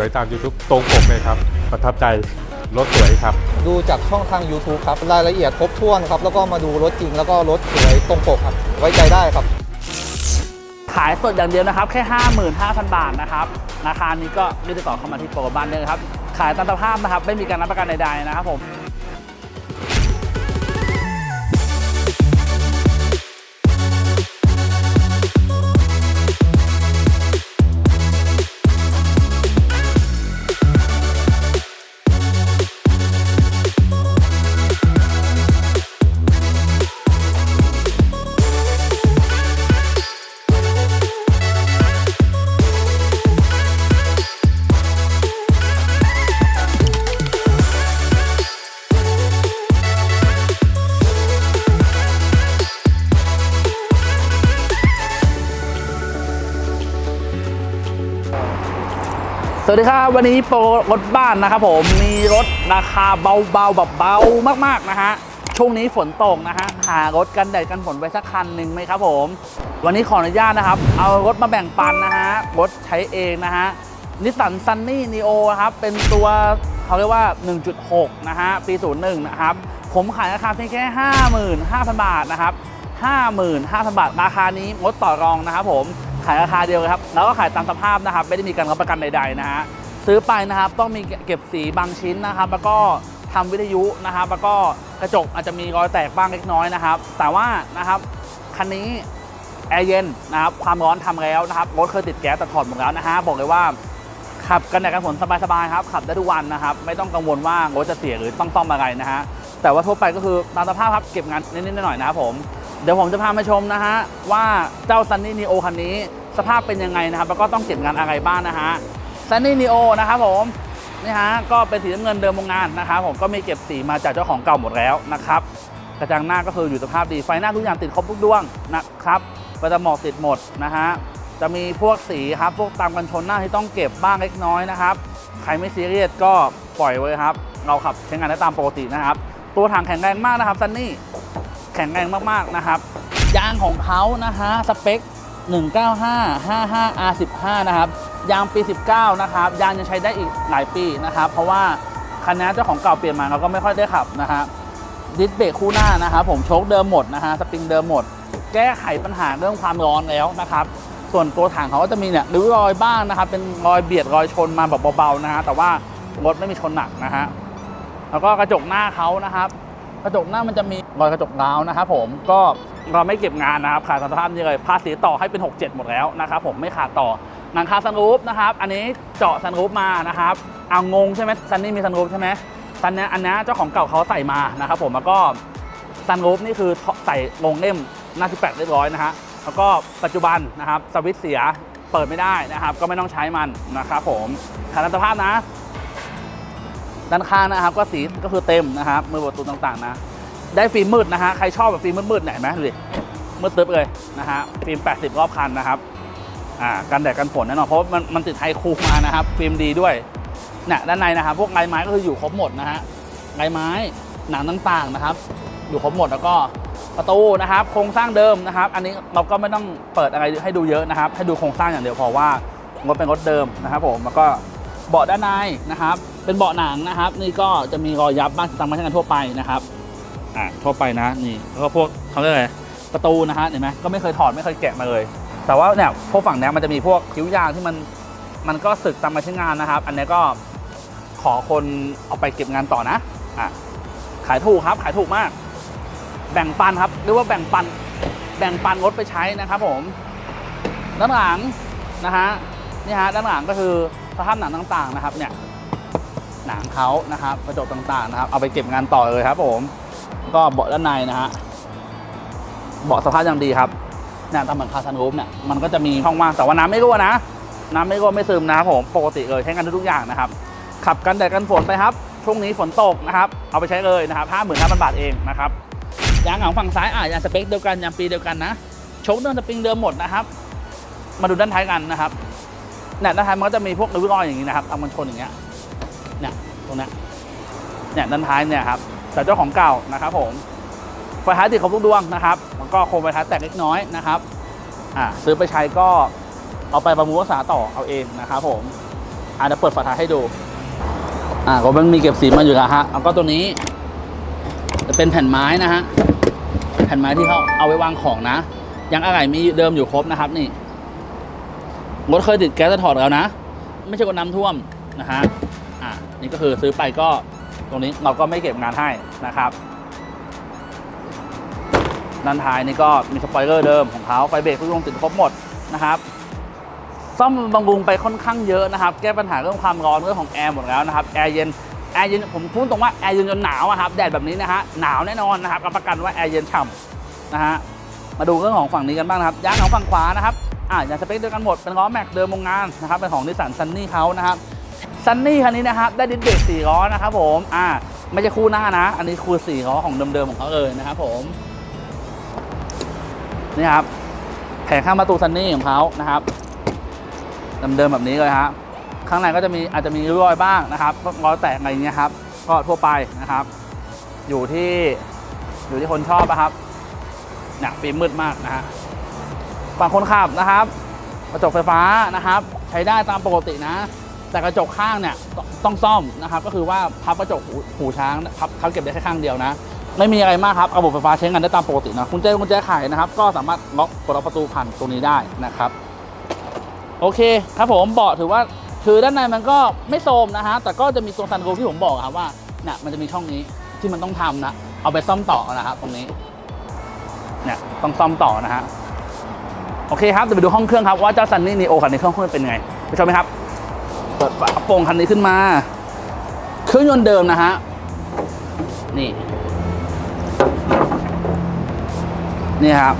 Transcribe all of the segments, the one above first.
วยตาม YouTube ตรงปกเลยครับ ประทับใจรถสวยครับ ดูจากช่องทาง YouTube ครับ รายละเอียดครบถ้วนครับ แล้วก็มาดูรถจริง แล้วก็รถสวยตรงปกครับ ไว้ใจได้ครับ ขายสดอย่างเดียวนะครับ แค่ 55,000 บาทนะครับ ราคานี้ก็รีบติดต่อเข้ามาที่โปรบ้านเลยครับ ขายตามสภาพนะครับ ไม่มีการรับประกันใดๆนะครับผม สวัสดีครับ วันนี้โปรรถบ้านนะครับผมมีรถราคาเบาๆแบบเบามากๆนะฮะช่วงนี้ฝนตกนะฮะหารถกันแดดกันฝนไว้สักคันหนึ่งไหมครับผม วันนี้ขออนุญาตนะครับ เอารถมาแบ่งปันนะฮะรถใช้เองนะฮะนิสสันซันนี่นีโอครับเป็นตัวเขาเรียกว่า 1.6 นะฮะปี 01 นะครับ ผมขายราคาเพียงแค่ 55,000 บาทนะครับ 55,000 บาทราคานี้งดต่อรองนะครับผม ขายราคาเดียวเลยครับ แล้วก็ขายตามสภาพนะครับ ไม่ได้มีการรับประกันใดๆนะฮะ ซื้อไปนะครับต้องมีเก็บสีบางชิ้นนะครับ แล้วก็ทำวิทยุนะครับ แล้วก็กระจกอาจจะมีรอยแตกบ้างเล็กน้อยนะครับ แต่ว่านะครับคันนี้แอร์เย็นนะครับ ความร้อนทำแล้วนะครับ รถเคยติดแก๊สแต่ถอดหมดแล้วนะฮะ บอกเลยว่าขับกันแดดกันฝนสบายๆครับ ขับได้ทุกวันนะครับ ไม่ต้องกังวลว่ารถจะเสียหรือต้องซ่อมอะไรนะฮะ แต่ว่าทั่วไปก็คือตามสภาพครับ เก็บงานนิดๆหน่อยๆนะครับผม เดี๋ยวผมจะพามาชมนะฮะว่าเจ้า Sunny Neo คันนี้ สภาพเป็นยังไงนะครับ แล้วก็ต้องเก็บงานอะไรบ้างนะฮะ Sunny Neo นะครับผมนี่ฮะก็เป็นสีน้ำเงินเดิมโรงงานนะครับผมก็มีเก็บสีมาจากเจ้าของเก่าหมดแล้วนะครับกระจังหน้าก็คืออยู่สภาพดีไฟหน้าทุกอย่างติดครบทุกดวงนะครับไฟตะหมอกติดหมดนะฮะจะมีพวกสีครับพวกตามกันชนหน้าที่ต้องเก็บบ้างเล็กน้อยนะครับใครไม่ซีเรียสก็ปล่อยไว้ครับ เราขับใช้งานได้ตามปกตินะครับ ตัวถังแข็งแรงมากนะครับซันนี่แข็งแรงมากๆนะครับยางของเขานะฮะสเปค 195-55R15 นะครับยางปี 19 นะครับยางยังใช้ได้อีกหลายปีนะครับเพราะว่าคันนี้เจ้าของเก่าเปลี่ยนมาเราก็ไม่ค่อยได้ขับนะฮะดิสเบรกคู่หน้านะครับผมโชคเดิมหมดนะฮะสปริงเดิมหมด แก้ไขปัญหาเรื่องความร้อนแล้วนะครับส่วนตัวถังเขาก็จะมีเนี่ยริ้วรอยบ้างนะครับเป็นรอยเบียดรอยชนมาแบบเบาๆนะฮะแต่ว่ารถไม่มีชนหนักนะฮะแล้วก็กระจกหน้าเขานะครับ กระจกหน้ามันจะมีรอยกระจกร้าวนะครับผมก็เราไม่เก็บงานนะครับขาดสภาพนี้เลยภาษีต่อให้เป็น 67 หมดแล้วนะครับผมไม่ขาดต่อหลังคาซันรูฟนะครับ อันนี้เจาะซันรูฟมานะครับเอางงใช่ไหมซันนี่มีซันรูฟใช่ไหมซันเนี้ยอันเนี้ยเจ้าของเก่าเขาใส่มานะครับผมแล้วก็ซันรูฟนี่คือใส่ลงเล่มหน้าที่แปดเรียบร้อยนะฮะแล้วก็ปัจจุบันนะครับสวิตเสียเปิดไม่ได้นะครับ ก็ไม่ต้องใช้มันนะครับผมขาดสภาพนะ ด้านข้างนะครับก็สีก็คือเต็มนะครับมือประตูต่างๆนะ ได้ฟิล์มมืดนะฮะใครชอบแบบฟิล์มมืดๆไหนอยเห็นไหมดูดิมืดตึ๊บเลยนะฮะฟิล์ม 80 รอบคันนะครับอ่ากันแดดกันฝนแน่นอนเพราะมันมันติดไทยคูมานะครับ ฟิล์มดีด้วยเนี่ยด้านในนะครับ พวกลายไม้ก็คืออยู่ครบหมดนะฮะลายไม้หนังต่างๆนะครับ อยู่ครบหมดแล้วก็ประตูนะครับ โครงสร้างเดิมนะครับ อันนี้เราก็ไม่ต้องเปิดอะไรให้ดูเยอะนะครับ ให้ดูโครงสร้างอย่างเดียวพอว่ารถเป็นรถเดิมนะครับ ผมแล้วก็เบาะด้านในนะครับ เป็นเบาะหนังนะครับ นี่ก็จะมีรอยยับบ้างตามมาตรฐานทั่วไปนะครับอ่าทั่วไปนะนี่แล้วก็พวกเขาเรียกอะไรประตูนะฮะเห็นไหมก็ไม่เคยถอดไม่เคยแกะมาเลย แต่ว่าเนี่ยพวกฝั่งนี้มันจะมีพวกคิ้วยางที่มันมันก็สึกตามมาใช้งานนะครับ อันนี้ก็ขอคนเอาไปเก็บงานต่อนะอะขายถูกครับ ขายถูกมาก แบ่งปันครับเรียกว่าแบ่งปันแบ่งปันรถไปใช้นะครับผมด้านหลังนะฮะนี่ฮะด้านหลังก็คือสภาพหนังต่างๆนะครับเนี่ย หนังเขานะครับกระจกต่างๆนะครับ เอาไปเก็บงานต่อเลยครับผมก็เบาะด้านในนะฮะเบาะสภาพยังดีครับเนี่ยตามเหมือนคาซันรูฟเนี่ยมันก็จะมีช่องว่างแต่ว่าน้ำไม่รั่วนะ น้ำไม่รั่วไม่ซึมนะครับผมปกติเลยใช้งานได้ทุกอย่างนะครับ ขับกันแดดกันฝนไปครับช่วงนี้ฝนตกนะครับเอาไปใช้เลยนะครับห้าหมื่นห้าพันบาทเองนะครับยางหลังฝั่งซ้ายอะยางสเปคเดียวกันยางปีเดียวกันนะโชคเดิมสปริงเดิมหมดนะครับ มาดูด้านท้ายกันนะครับเนี่ยด้านท้ายมันก็จะมีพวกริ้วรอยอย่างนี้นะครับเอามันชนอย่างเงี้ย เนี่ยตรงเนี้ยเนี่ยด้านท้ายเนี่ยครับแต่เจ้าของเก่านะครับผมไฟท้ายติดครบทุกดวงนะครับมันก็โคมไฟท้ายแตกเล็กน้อยนะครับอ่าซื้อไปใช้ก็เอาไปบำรุงรักษาต่อเอาเองนะครับผมอ่าเดี๋ยวเปิดฝาท้ายให้ดูอ่าก็มันมีเก็บสีมาอยู่แล้วฮะแล้วก็ตัวนี้ จะเป็นแผ่นไม้นะฮะแผ่นไม้ที่เขาเอาไว้วางของนะ ยังอะไรมีเดิมอยู่ครบนะครับนี่รถเคยติดแก๊สจะถอดแล้วนะ ไม่ใช่กดน้ำท่วมนะฮะ อ่านี่ก็คือซื้อไปก็ตรงนี้เราก็ไม่เก็บงานให้นะครับด้านท้ายนี่ก็มีสปอยเลอร์เดิมของเขาไฟเบรกทุกวงติดครบหมดนะครับซ่อมบำรุงไปค่อนข้างเยอะนะครับ แก้ปัญหาเรื่องความร้อนเรื่องของแอร์หมดแล้วนะครับแอร์เย็นแอร์เย็นผมพูดตรงว่าแอร์เย็นจนหนาวอะครับแดดแบบนี้นะฮะหนาวแน่นอนนะครับรับประกันว่าแอร์เย็นฉ่ำนะฮะมาดูเรื่องของฝั่งนี้กันบ้างนะครับยางของฝั่งขวานะครับอ่าอย่างสเปคเดียวกันหมดเป็นล้อแม็กเดิมโรงงานนะครับเป็นของนิสสันซันนี่เขานะครับ ซันนี่คันนี้นะครับได้ดิสเบรกสี่ล้อนะครับผมอ่าไม่ใช่คู่หน้านะ อันนี้คือสี่ล้อของเดิมๆของเขาเลยนะครับผมนี่ครับแผงข้างประตูซันนี่ของเขานะครับเดิมๆแบบนี้เลยฮะข้างในก็จะมีอาจจะมีรอยบ้างนะครับรอยแตกอะไรอย่างเงี้ยครับ ก็ทั่วไปนะครับ อยู่ที่อยู่ที่คนชอบนะครับเนี่ยฟิล์มมืดมากนะฮะฝั่งคนขับนะครับ กระจกไฟฟ้านะครับ ใช้ได้ตามปกตินะ แต่กระจกข้างเนี่ยต้องซ่อมนะครับก็คือว่าพับกระจกหูหูช้างพับเขาเก็บได้แค่ข้างเดียวนะ ไม่มีอะไรมากครับระบบไฟฟ้าใช้งานได้ตามปกตินะกุญแจกุญแจไขนะครับ ก็สามารถล็อกกดล็อกประตูผ่านตรงนี้ได้นะครับโอเคครับผมเบาะถือว่าคือด้านในมันก็ไม่โทรมนะฮะแต่ก็จะมีตัวซันรูฟที่ผมบอกครับว่าเนี่ยมันจะมีช่องนี้ที่มันต้องทำนะ เอาไปซ่อมต่อนะครับตรงนี้เนี่ยต้องซ่อมต่อนะฮะโอเคครับเดี๋ยวไปดูห้องเครื่องครับว่าเจ้าซันนี่นีโอคันในี้เครื่องเครื่องเป็นไงไปชมไหมครับ เปิดฝากระโปรงคันนี้ขึ้นมา เครื่องยนต์เดิมนะฮะ นี่ นี่ครับ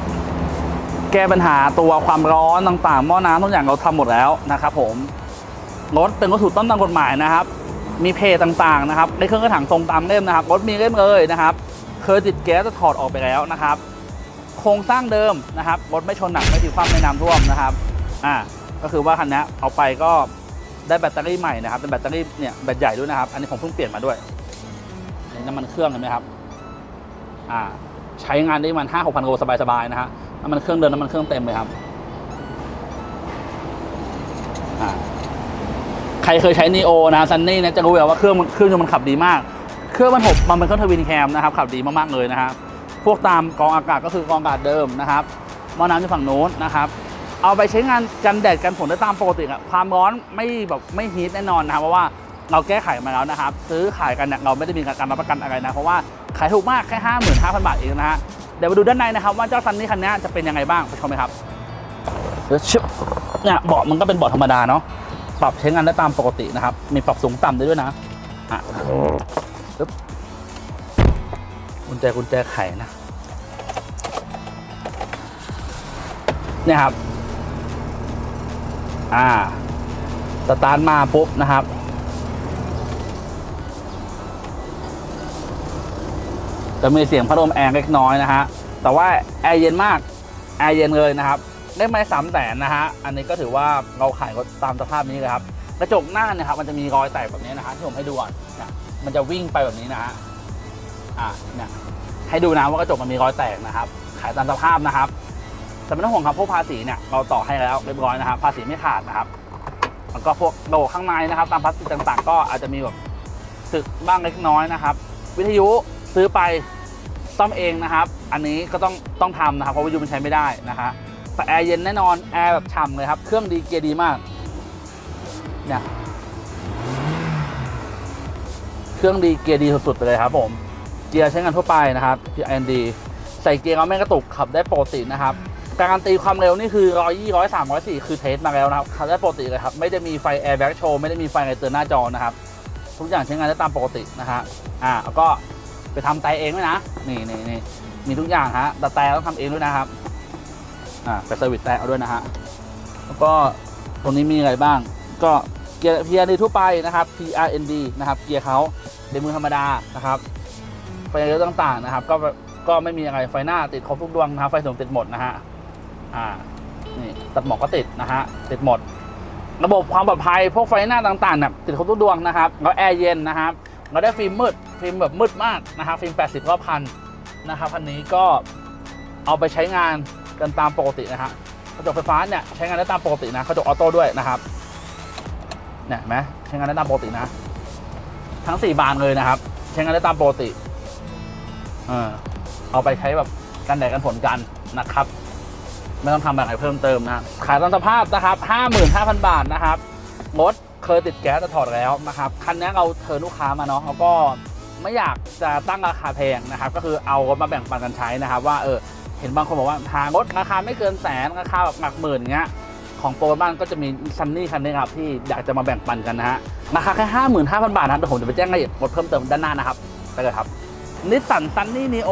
แก้ปัญหาตัวความร้อนต่างๆหม้อน้ำทุกอย่างเราทำหมดแล้วนะครับผม รถเป็นรถถูกต้องตามกฎหมายนะครับ มีเพจต่างๆนะครับ ในเครื่องกระถางตรงตามเล่มนะครับ รถมีเล่มเลยนะครับ เคยติดแก๊สจะถอดออกไปแล้วนะครับ โครงสร้างเดิมนะครับ รถไม่ชนหนักไม่ถึงความในน้ำท่วมนะครับ อ่า ก็คือว่าคันนี้เอาไปก็ ได้แบตเตอรี่ใหม่นะครับเป็นแบตเตอรี่เนี่ยแบตใหญ่ด้วยนะครับ อันนี้ผมเพิ่งเปลี่ยนมาด้วยน,น้ำมันเครื่องเห็นไหมครับอ่าใช้งานได้มันห้าหกพันโลสบายๆนะฮะน้ำมันเครื่องเดินน้ำมันเครื่องเต็มเลยครับใครเคยใช้นีโอนะซันนี่นะจะรู้อยู่แล้วว่าเครื่องเครื่องยนต์มันขับดีมาก เครื่องมันหกมันเป็นเครื่องทวินแคมนะครับขับดีมากๆเลยนะฮะพวกตามกองอากาศก็คือกองอากาศเดิมนะครับหม้อน้ำอยู่ฝั่งโน้นนะครับ เอาไปใช้งานกันแดดกันฝนได้ตามปกติอะความร้อนไม่แบบไม่ฮีทแน่นอนนะครับเพราะว่าเราแก้ไขมาแล้วนะครับ ซื้อขายกันเนี่ยเราไม่ได้มีการรับประกันอะไรนะ เพราะว่าขายถูกมากแค่ห้าหมื่นห้าพันบาทเองนะฮะเดี๋ยวมาดูด้านในนะครับ ว่าเจ้าซันนี่คันนี้จะเป็นยังไงบ้างไปชมไหมครับเดี๋ยวชึบเนี่ยเบาะมันก็เป็นเบาะธรรมดาเนาะปรับใช้งานได้ตามปกตินะครับ มีปรับสูงต่ำได้ด้วยนะอะปึ๊บกุญแจกุญแจไขนะเนี่ยครับ อ่าสตาร์ทมาปุ๊บนะครับ จะมีเสียงพัดลมแอร์เล็กน้อยนะฮะแต่ว่าแอร์เย็นมากแอร์เย็นเลยนะครับได้ไม่สามแสนนะฮะอันนี้ก็ถือว่าเราขายก็ตามสภาพนี้เลยครับกระจกหน้าเนี่ยครับมันจะมีรอยแตกแบบนี้นะฮะที่ผมให้ดูก่อนเนี่ยมันจะวิ่งไปแบบนี้นะฮะอ่าเนี่ยให้ดูนะว่ากระจกมันมีรอยแตกนะครับ ขายตามสภาพนะครับ แต่ไม่ต้องห่วงครับพวกภาษีเนี่ยเราต่อให้แล้วเรียบร้อยนะครับ ภาษีไม่ขาดนะครับแล้วก็พวกโลข้างในนะครับ ตามพลาสติกต่างๆ ก็อาจจะมีแบบสึกบ้างเล็กน้อยนะครับ วิทยุซื้อไปซ่อมเองนะครับ อันนี้ก็ต้องต้องทำนะครับเพราะวิทยุมันใช้ไม่ได้นะฮะแต่แอร์เย็นแน่นอนแอร์แบบฉ่ำเลยครับ เครื่องดีเกียร์ดีมากเนี่ยเครื่องดีเกียร์ดีสุดๆไปเลยครับผมเกียร์ใช้งานทั่วไปนะครับ PIND ใส่เกียร์ก็ไม่กระตุกขับได้ปกตินะครับ การตีความเร็วนี่คือ120 103 104คือเทสมาแล้วนะครับขับได้ปกติเลยครับ ไม่ได้มีไฟแอร์แบ็กโชว์ไม่ได้มีไฟอะไรเตือนหน้าจอนะครับ ทุกอย่างใช้งานได้ตามปกตินะฮะอ่าแล้วก็ไปทำไตเองด้วยนะ นี่นี่นี่มีทุกอย่างฮะแต่แต่ต้องทำเองด้วยนะครับอ่าไปเซอร์วิสแต่เอาด้วยนะฮะแล้วก็ตรงนี้มีอะไรบ้าง ก็เกียร์ PRD ทั่วไปนะครับ PRND นะครับเกียร์เขาเดมือธรรมดานะครับไฟเลี้ยวต่างๆนะครับ ก็ก็ไม่มีอะไรไฟหน้าติดครบทุกดวงนะครับไฟสูงติดหมดนะฮะ อ่านี่ตัดหมอกก็ติดนะฮะติดหมด ระบบความปลอดภัยพวกไฟหน้าต่างๆเนี่ยติดครบทุกดวงนะครับแล้วแอร์เย็นนะครับเราได้ฟิล์มมืดฟิล์มแบบมืดมากนะครับฟิล์ม 80รอบพันนะครับคันนี้ก็เอาไปใช้งานกันตามปกตินะฮะกระจกไฟฟ้าเนี่ยใช้งานได้ตามปกตินะกระจกออโต้ด้วยนะครับเนี่ยไหมใช้งานได้ตามปกตินะ ทั้ง 4 บานเลยนะครับ ใช้งานได้ตามปกติเออเอาไปใช้แบบกันแดดกันฝนกันนะครับ ไม่ต้องทำอะไรเพิ่มเติมนะขายตามสภาพนะครับ 55,000 บาทนะครับรถเคยติดแก๊สจะถอดแล้วนะครับคันนี้เราเทิร์นลูกค้ามาเนาะเขาก็ไม่อยากจะตั้งราคาแพงนะครับ ก็คือเอารถมาแบ่งปันกันใช้นะครับ ว่าเออเห็นบางคนบอกว่าทางรถราคาไม่เกินแสนราคาแบบหลักหมื่นอย่างเงี้ยของโปรบ้านก็จะมีซันนี่คันนี้ครับที่อยากจะมาแบ่งปันกันนะฮะราคาแค่55,000บาทนะเดี๋ยวผมจะไปแจ้งรายละเอียดรถเพิ่มเติมด้านหน้านะครับไปเลยครับนิสสันซันนี่นีโอ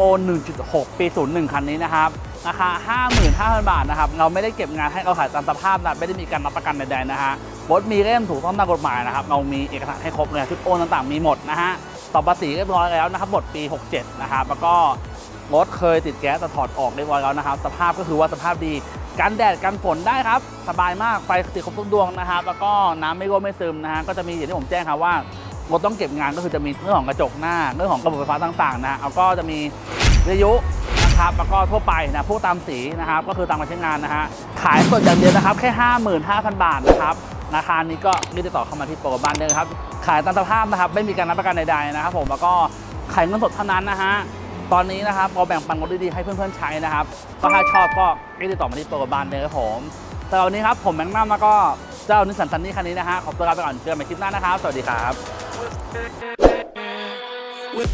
1.6 ปี 01 คันนี้นะครับ ราคา 55,000 บาทนะครับ เราไม่ได้เก็บงานให้เราขายตามสภาพนะไม่ได้มีการรับประกันใดๆนะฮะรถมีเล่มถูกต้องตามกฎหมายนะครับ เรามีเอกสารให้ครบเลยชุดโอนต่างๆ มีหมดนะฮะต่อภาษีเรียบร้อยแล้วนะครับหมดปี 67 นะครับ แล้วก็รถเคยติดแก๊สแต่ถอดออกเรียบร้อยแล้วนะครับ สภาพก็คือว่าสภาพดี กันแดดกันฝนได้ครับ สบายมาก ไฟติดครบทุกดวงนะครับ แล้วก็น้ำไม่รั่วไม่ซึมนะฮะ ก็จะมีอย่างที่ผมแจ้งครับว่ารถต้องเก็บงานก็คือจะมีเรื่องของกระจกหน้า เรื่องของระบบไฟฟ้าต่างๆนะฮะแล้วก็จะมีวิทยุ นะครับ แล้วก็ทั่วไปนะพวกตามสีนะครับ ก็คือตามการใช้งานนะฮะ ขายสดอย่างเดียวนะครับ แค่ 55,000 บาทนะครับ ราคานี้ก็รีบติดต่อเข้ามาที่โปรบ้านเลยครับ ขายตามสภาพนะครับ ไม่มีการรับประกันใดๆนะครับ ผม แล้วก็ขายเงินสดเท่านั้นนะฮะ ตอนนี้นะครับเราแบ่งปันรถดีๆให้เพื่อนๆใช้นะครับ ก็ถ้าชอบก็รีบติดต่อมาที่โปรบ้านเลยครับผมแต่วันนี้ครับผมแมงนัมแล้วก็เจ้านิสสันซันนี่คันนี้นะฮะ ขอตัวลาไปก่อน เจอกันใหม่คลิปหน้านะครับ สวัสดีครับ With